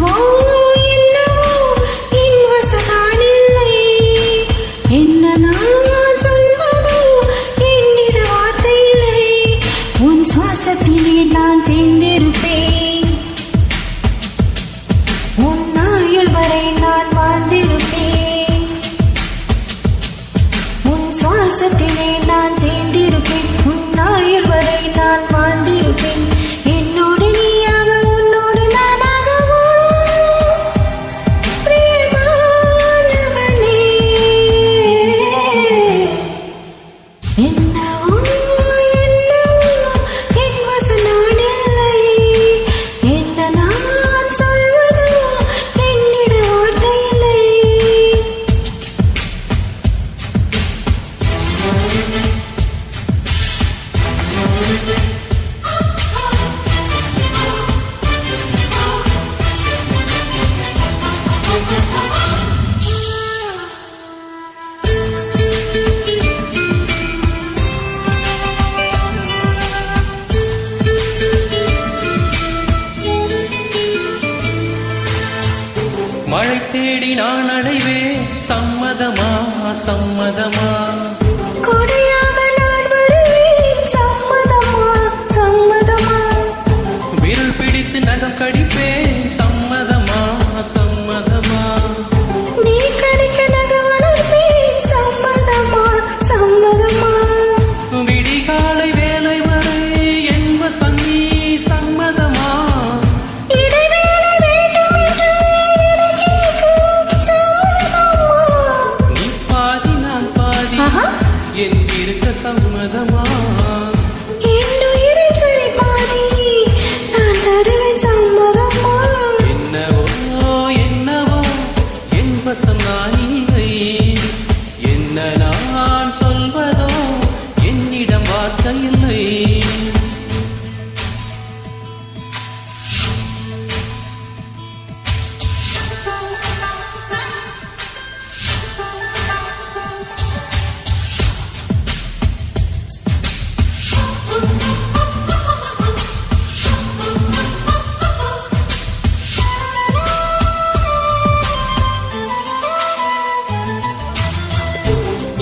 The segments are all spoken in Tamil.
என்னவோ என்னவோ என் என்ன நான் சொல்வதோ என்னிட வார்த்தை உன் சுவாச மழை தேடி நான் அடைவே சம்மதமா சம்மதமா? உன்னதமா என்னவோ என்னவோ என் வசம்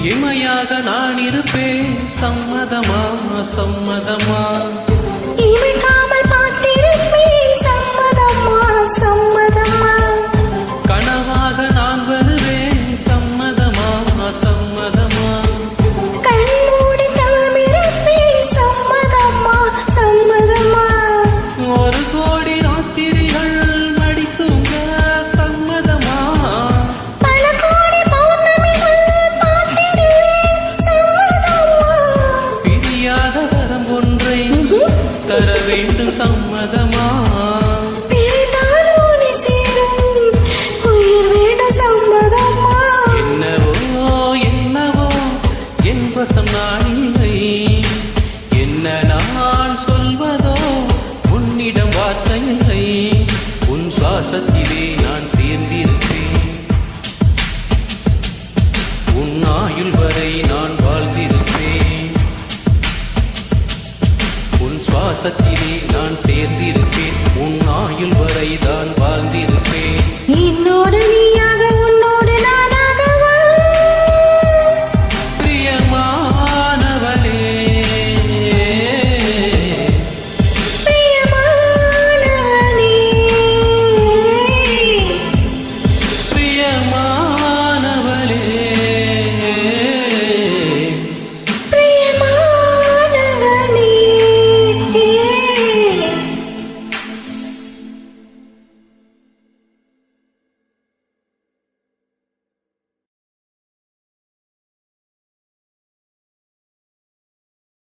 இமையாக நான் இருப்பேன். சம்மதமா சம்மதமா? சம்மதமா? என்னவோ என்னவோ என்ன நான் சொல்வதோ உன்னிடம் வார்த்தை உன் சுவாசத்திலே நான் சேர்ந்திருக்கிறேன். உன் ஆயுள் நான் வாழ்ந்திருக்கிறேன். உன் சுவாசத்திலே சேர்ந்திருப்பேன்